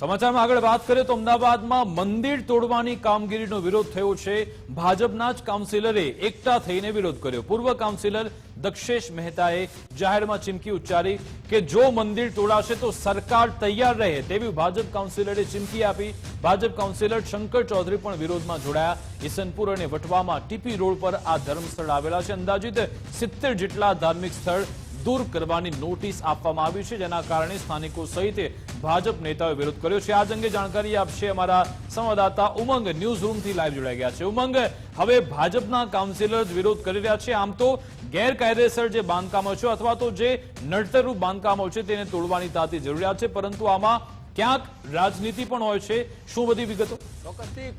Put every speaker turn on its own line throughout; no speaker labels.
સમાચારમાં આગળ વાત કરીએ તો અમદાવાદમાં મંદિર તોડવાની કામગીરીનો વિરોધ થયો છે. ભાજપના જ કાઉન્સિલરે એકઠા થઈને વિરોધ કર્યો. પૂર્વ કાઉન્સિલર દક્ષેશ મહેતાએ જાહેરમાં ચીમકી ઉચ્ચારી કે જો મંદિર તોડાશે તો સરકાર તૈયાર રહે તેવી ભાજપ કાઉન્સિલરે ચીમકી આપી. ભાજપ કાઉન્સિલર શંકર ચૌધરી પણ વિરોધમાં જોડાયા. ઈસનપુર અને વટવામાં ટીપી રોડ પર આ ધર્મસ્થળ આવેલા છે. અંદાજિત સિત્તેર જેટલા ધાર્મિક સ્થળ દૂર કરવાની નોટિસ આપવામાં આવી છે, જેના કારણે સ્થાનિકો સહિત ભાજપ નેતાઓએ વિરોધ કર્યો છે. આ અંગે જાણકારી આપશે અમારા સંવાદદાતા ઉમંગ ન્યૂઝ રૂમથી લાઈવ જોડાઈ ગયા છે. ઉમંગ, હવે ભાજપના કાઉન્સિલર વિરોધ કરી રહ્યા છે. આમ તો ગેરકાયદેસર જે બાંધકામો છે અથવા તો જે નડતરરૂપ બાંધકામો છે તેને તોડવાની તાતી જરૂરિયાત છે, પરંતુ આમાં ક્યાંક રાજનીતિ પણ હોય છે. શું બધી વિગતો?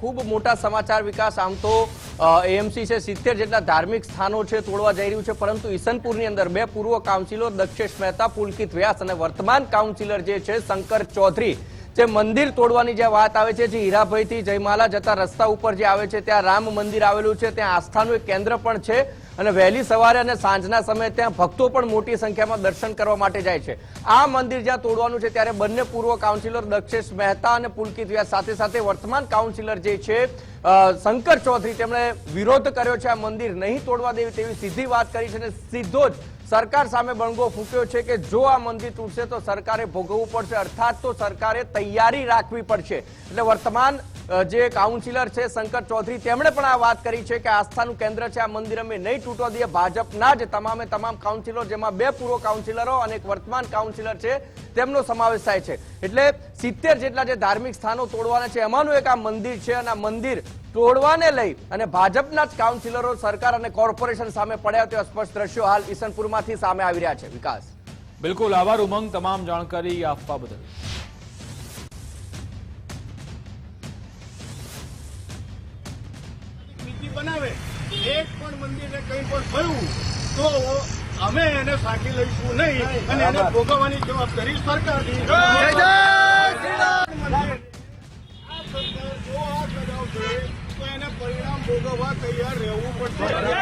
ખૂબ મોટા સમાચાર વિકાસ. આમ તો એએમસી છે, સિત્તેર જેટલા ધાર્મિક સ્થાનો છે, તોડવા જઈ રહ્યું છે, પરંતુ ઈસનપુરની અંદર બે પૂર્વ કાઉન્સિલર દક્ષેશ મહેતા, પુલકિત વ્યાસ અને વર્તમાન કાઉન્સિલર જે છે, શંકર ચૌધરી. જે મંદિર તોડવાની જે વાત આવે છે, જે હીરાભાઈથી જયમાલા જતા રસ્તા ઉપર જે આવે છે, ત્યાં રામ મંદિર આવેલું છે, ત્યાં આસ્થાનું એક કેન્દ્ર પણ છે અને વહેલી સવારે અને સાંજના સમયે ત્યાં ભક્તો પણ મોટી સંખ્યામાં દર્શન કરવા માટે જાય છે. આ મંદિર જ્યાં તોડવાનું છે, ત્યારે બંને પૂર્વ કાઉન્સિલર દક્ષેશ મહેતા અને પુલકિત વ્યાસ સાથે સાથે વર્તમાન કાઉન્સિલર જે છે શંકર ચૌધરી, તેમણે વિરોધ કર્યો છે આ મંદિર નહીં તોડવા દેવી તેવી સીધી વાત કરી છે અને સીધો જ સરકાર સામે બણગો ફૂક્યો છે કે જો આ મંદિર તૂટશે તો સરકારે ભોગવવું પડશે. અર્થાત તો સરકારે તૈયારી રાખવી પડશે. એટલે વર્તમાન જે કાઉન્સિલર છે શંકર ચૌધરી, તેમણે પણ આ વાત કરી છે કે આસ્થાનું કેન્દ્ર છે, આ મંદિર અમે નહીં તૂટવા દઈએ, ભાજપના જ તમામે તમામ કાઉન્સિલર, જેમાં બે પૂર્વ કાઉન્સિલરો અને એક વર્તમાન કાઉન્સિલર છે, તેમનો સમાવેશ થાય છે. એટલે સિત્તેર જેટલા જે ધાર્મિક સ્થાનો તોડવાના છે, એમાંનું એક આ મંદિર છે અને આ મંદિર તોડવાને લઈ અને ભાજપના જ કાઉન્સિલરો, સરકાર અને કોર્પોરેશન સામે પડ્યા તેવા સ્પષ્ટ દ્રશ્યો હાલ ઈસનપુરમાંથી સામે આવી રહ્યા છે. વિકાસ.
બિલકુલ, આભાર, ઉમંગ, તમામ જાણકારી આપવા બદલ.
બનાવે એક પણ મંદિરે કંઈ પણ થયું તો અમે એને સાકી લઈશું નહીં અને એને ભોગવવાની જવાબદારી સરકારની. આ સરકાર જો આ તો એને પરિણામ ભોગવવા તૈયાર રહેવું પડશે.